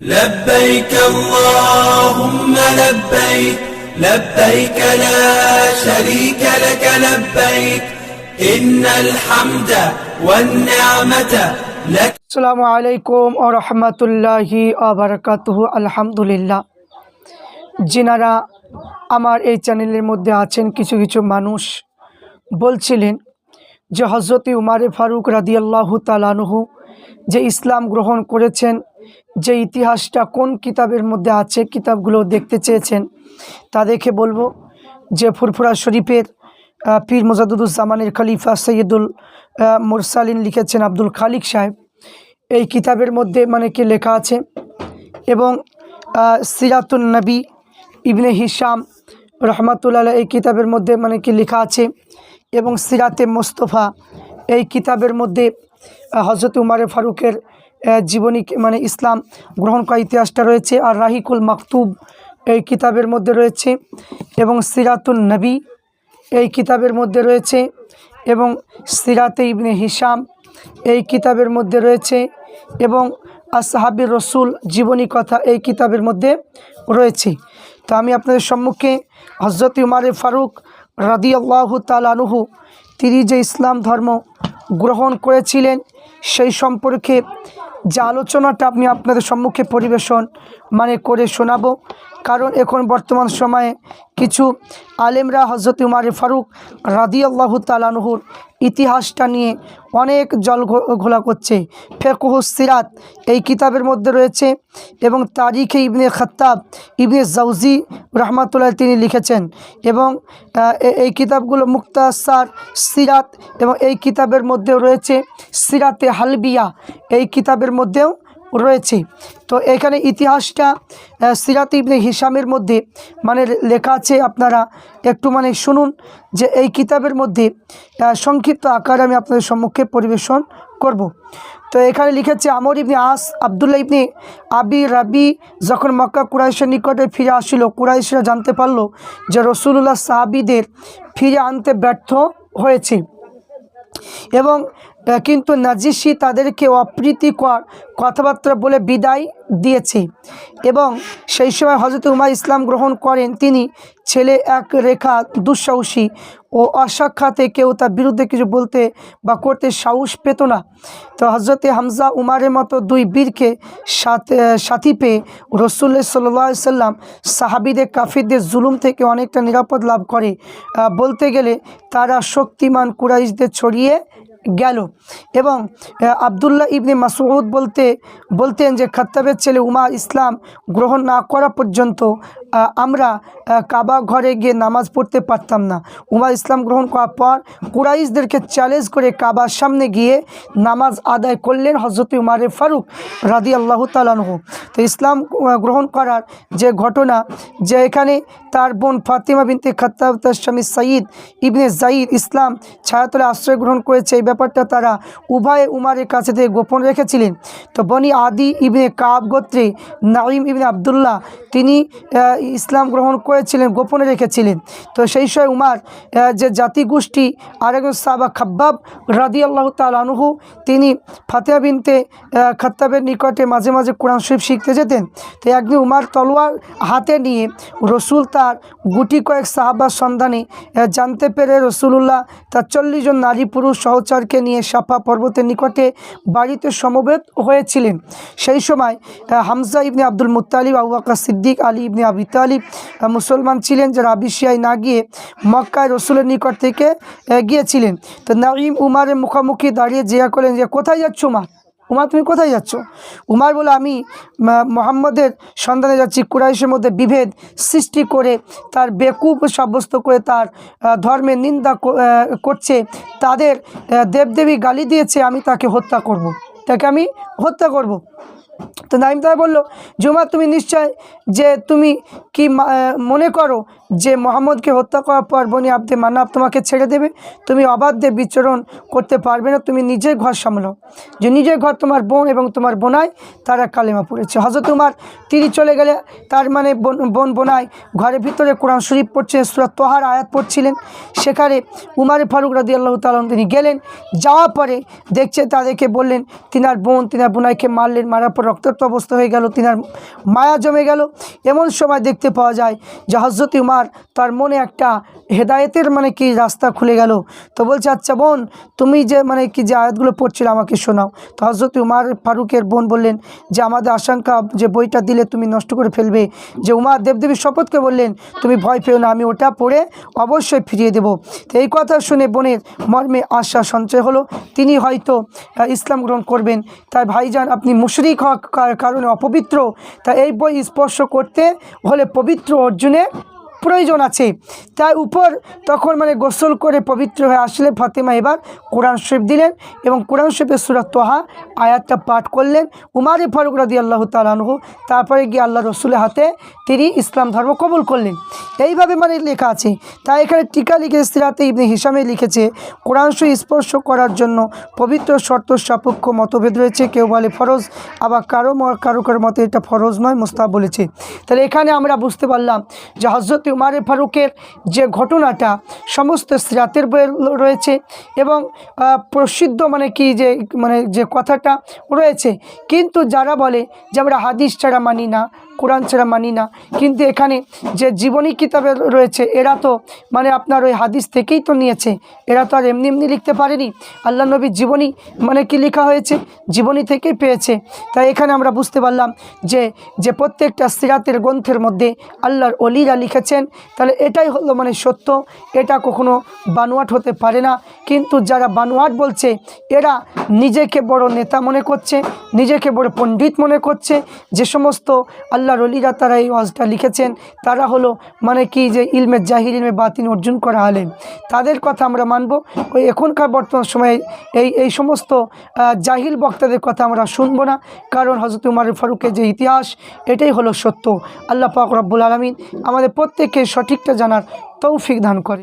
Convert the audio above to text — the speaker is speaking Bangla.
لبيك اللهم لبيك لبيك لا شريك لك لبيك إن الحمد والنعمة لك আসসালামু আলাইকুম ও রহমতুল্লাহি আবরকাতুহু আলহামদুলিল্লাহ যিনারা আমার এই চ্যানেলের মধ্যে আছেন কিছু কিছু মানুষ বলছিলেন যে হজরত উমারে ফারুক রাদিয়াল্লাহু তালানহু যে ইসলাম গ্রহণ করেছেন যে ইতিহাসটা কোন কিতাবের মধ্যে আছে কিতাবগুলো দেখতে চেয়েছেন তা দেখে বলব যে ফুরফুরা শরীফের পীর মোজাদুদ্দুজ্জামানের খলিফা সৈয়দুল মুরসালিন লিখেছেন আব্দুল খালিক সাহেব। এই কিতাবের মধ্যে মানে কি লেখা আছে? এবং আহ, সিরাতুন নবী ইবনে হিসাম রহমাতুল্লাহ এই কিতাবের মধ্যে মানে কি লেখা আছে? এবং সিরাতে মোস্তফা এই কিতাবের মধ্যে হজরত উমারে ফারুকের জীবনী মানে ইসলাম গ্রহণ করা ইতিহাসটা রয়েছে, আর রাহিকুল মাকতুব এই কিতাবের মধ্যে রয়েছে, এবং সিরাতুল নবী এই কিতাবের মধ্যে রয়েছে, এবং সিরাতে ইবনে হিসাম এই কিতাবের মধ্যে রয়েছে, এবং আসহাবির রসুল জীবনী কথা এই কিতাবের মধ্যে রয়েছে। তো আমি আপনাদের সম্মুখে হজরত উমারে ফারুক রাদি আল্লাহ তালানুহু তিনি যে ইসলাম ধর্ম গ্রহণ করেছিলেন, সেই সম্পর্কে যে আলোচনাটা আপনি আপনাদের সম্মুখে পরিবেশন মানে করে শোনাবো। কারণ এখন বর্তমান সময়ে কিছু আলেমরা হজরত উমারে ফারুক রাদি আল্লাহ তালানহুর ইতিহাসটা নিয়ে অনেক জল ঘোলা করছে। ফেকুহ সিরাত এই কিতাবের মধ্যে রয়েছে এবং তারিখে ইবনে খত্তাব, ইবনে জাউজি রহমাতুল্লাহ তিনি লিখেছেন এবং এই কিতাবগুলো মুক্তাসার সিরাত এবং এই কিতাবের মধ্যেও রয়েছে সিরাতে হালবিয়া। এই কিতাবের মধ্যেও রয়েছে তো এখানে ইতিহাসটা সিরাত ইবনে হিসামের মধ্যে মানে লেখা আছে আপনারা একটু মানে শুনুন যে এই কিতাবের মধ্যে সংক্ষিপ্ত আকারে আমি আপনাদের সম্মুখে পরিবেশন করব। তো এখানে লিখেছে, আমর ইবনে আস, আবদুল্লাহ ইবনে আবি রাবি যখন মক্কা কুরাইশের নিকটে ফিরে আসিল, কুরাইশরা জানতে পারল যে রসুল্লাহ সাহাবিদের ফিরে আনতে ব্যর্থ হয়েছে এবং কিন্তু নাজিসি তাদেরকে অপ্রীতিকর কথাবার্তা বলে বিদায় দিয়েছে এবং সেই সময় হজরত উমার ইসলাম গ্রহণ করেন। তিনি ছেলে এক রেখা দুঃসাহসী ও অসাক্ষাতে কেউ তার বিরুদ্ধে কিছু বলতে বা করতে সাহস পেত না। তো হজরতে হামজা উমারের মতো দুই বীরকে সাথ- সাথী পেয়ে রসুল্লাহ সাল্লাহ সাল্লাম সাহাবিদের, কাফিরদের জুলুম থেকে অনেকটা নিরাপদ লাভ করে। বলতে গেলে তারা শক্তিমান কুরাইশদের ছড়িয়ে গেল। এবং আবদুল্লাহ ইবনে মাসউদ বলতে, বলতেন যে খত্তাবের ছেলে উমা ইসলাম গ্রহণ না করা পর্যন্ত আমরা কাবা ঘরে গিয়ে নামাজ পড়তে পারতাম না। উমা ইসলাম গ্রহণ করার পর কুরাইশদেরকে চ্যালেঞ্জ করে কাবার সামনে গিয়ে নামাজ আদায় করলেন হজরত উমারে ফারুক রাদি আল্লাহ তালানহু তো ইসলাম গ্রহণ করার যে ঘটনা, যে এখানে তার বোন ফাতিমা বিনতে খত্তাব স্বামী সাঈদ ইবনে জাইদ ইসলাম ছায়াতলে আশ্রয় গ্রহণ করেছে ব্যাপারটা তারা উভয়ে উমারের কাছে থেকে গোপন রেখেছিলেন। তো বনি আদি ইবনে কাব গোত্রে নাইম ইবনে আবদুল্লাহ, তিনি ইসলাম গ্রহণ করেছিলেন, গোপনে রেখেছিলেন। তো সেই সময় উমার যে জাতিগোষ্ঠী, আরেকজন সাবা খাব্বাব রাদি আল্লাহ তালানুহু তিনি ফাতেহা বিনতে খাত্তাবের নিকটে মাঝে মাঝে কোরআন শরীফ শিখতে যেতেন। তো একদিন উমার তলোয়ার হাতে নিয়ে রসুল তার গুটি কয়েক সাহাবার সন্ধানে জানতে পেরে রসুলুল্লাহ তার চল্লিশ জন নারী পুরুষ সহচরকে নিয়ে সাফা পর্বতের নিকটে বাড়িতে সমবেত হয়েছিলেন। সেই সময় হামজা ইবনে আব্দুল মুতালিব আবু সিদ্দিক, আলী ইবনে আবি তালিব মুসলমান ছিলেন যারা আবিসিয়ায় না গিয়ে মক্কায় রসুলের নিকট থেকে গিয়েছিলেন। তো নাইম উমারের মুখোমুখি দাঁড়িয়ে জিয়া করলেন যে, কোথায় যাচ্ছ উমার উমার তুমি কোথায় যাচ্ছ উমার বলে, আমি মোহাম্মদের সন্ধানে যাচ্ছি কুরাইশের মধ্যে বিভেদ সৃষ্টি করে তার বেকুব সাব্যস্ত করে তার ধর্মের নিন্দা করছে তাদের দেবদেবী গালি দিয়েছে, আমি তাকে হত্যা করব। তাকে আমি হত্যা করব। তো নাইম তাই বলল, জুমা, তুমি নিশ্চয় যে তুমি কি মনে করো যে মোহাম্মদকে হত্যা করার পর বনি আব্দে মানাব তোমাকে ছেড়ে দেবে, তুমি অবাধ্যে বিচরণ করতে পারবে না, তুমি নিজের ঘর সামলাও। যে নিজের ঘর তোমার বোন এবং তোমার বোনাই, তারা কালেমা পড়েছে। হজরত উমার, তিনি চলে গেলে তার মানে বোন বোন বোনাই ঘরের ভিতরে কোরআন শরীফ পড়ছে সুরাত তোহার আয়াত পড়ছিলেন। সেখানে উমারে ফারুক রাদি আল্লাহ তালন তিনি গেলেন, যাওয়ার পরে দেখছে তাদেরকে বললেন, তিনার বোন, তিনার বোনাইকে মারলেন, মারার পর রক্তাক্ত অবস্থা হয়ে গেল, তিনার মায়া জমে গেল। এমন সময় দেখতে পাওয়া যায় যে হজরত উমার তার মনে একটা হেদায়েতের মানে কি রাস্তা খুলে গেল। তো বলছে আচ্ছা বোন, তুমি যে মানে কি যে আয়াতগুলো পড়ছিলে আমাকে শোনাও। তো হজরত উমার ফারুকের বোন বললেন যে, আমাদের আশঙ্কা যে বইটা দিলে তুমি নষ্ট করে ফেলবে। যে উমার দেবদেবীর শপথকে বললেন, তুমি ভয় পেও না, আমি ওটা পড়ে অবশ্যই ফিরিয়ে দেব। তো এই কথা শুনে বোনের মর্মে আশা সঞ্চয় হলো। তিনি হয়তো ইসলাম গ্রহণ করবেন। তাই ভাইজান, আপনি মুশরিক হওয়ার কারণে অপবিত্র। তা এই বই স্পর্শ করতে হলে পবিত্র অর্জুনের প্রয়োজন আছে। তাই উপর তখন মানে গোসল করে পবিত্র হয়ে আসলে ফাতেমা এবার কোরআন শরীফ দিলেন এবং কোরআন শরীফের সুরাত তোহা আয়াতটা পাঠ করলেন। উমারে ফারুক রাদি আল্লাহ তালানহু তারপরে গিয়ে আল্লাহ রসুলের হাতে তিনি ইসলাম ধর্ম কবুল করলেন। এইভাবে মানে লেখা আছে। তাই এখানে টিকা লিখে সিরাতে ইবনে হিসামে লিখেছে, কোরআন শরীফ স্পর্শ করার জন্য পবিত্র শর্ত সাপেক্ষ মতভেদ রয়েছে। কেউ বলে ফরজ, আবার কারও কারও কারও মতে এটা ফরজ নয় মোস্তাব বলেছে। তাহলে এখানে আমরা বুঝতে পারলাম যে হজরত উমারে ফারুকের যে ঘটনাটা, সমস্ত সিরাতের বইয়ে রয়েছে এবং প্রসিদ্ধ মানে কি যে মানে যে কথাটা রয়েছে। কিন্তু যারা বলে যে আমরা হাদিস ছাড়া মানি না কোরআন ছাড়া মানি না। কিন্তু এখানে যে জীবনী কিতাবে রয়েছে, এরা তো মানে আপনার ওই হাদিস থেকেই তো নিয়েছে। এরা তো আর এমনি এমনি লিখতে পারেনি। আল্লাহ নবীর জীবনী মানে কি লেখা হয়েছে? জীবনী থেকেই পেয়েছে। তাই এখানে আমরা বুঝতে পারলাম যে যে প্রত্যেকটা সিরাতের গ্রন্থের মধ্যে আল্লাহর অলিরা লিখেছেন। তাহলে এটাই হলো মানে সত্য। এটা কখনো বানোয়াট হতে পারে না। কিন্তু যারা বানোয়াট বলছে, এরা নিজেকে বড় নেতা মনে করছে, নিজেকে বড় পণ্ডিত মনে করছে। যে সমস্ত আল্লাহর অলিরা তারা এই ওয়াজটা লিখেছেন। তারা হলো মানে কি যে ইলমের জাহির ইলমে বাতিন অর্জন করা আলেম। তাদের কথা আমরা মানব। ওই এখনকার বর্তমান সময়ে এই এই সমস্ত জাহিল বক্তাদের কথা আমরা শুনব না। কারণ হজরত উমার ফারুকের যে ইতিহাস, এটাই হলো সত্য। আল্লাহ পাক রব্বুল আলমিন আমাদের প্রত্যেককে সঠিকটা জানার তৌফিক দান করে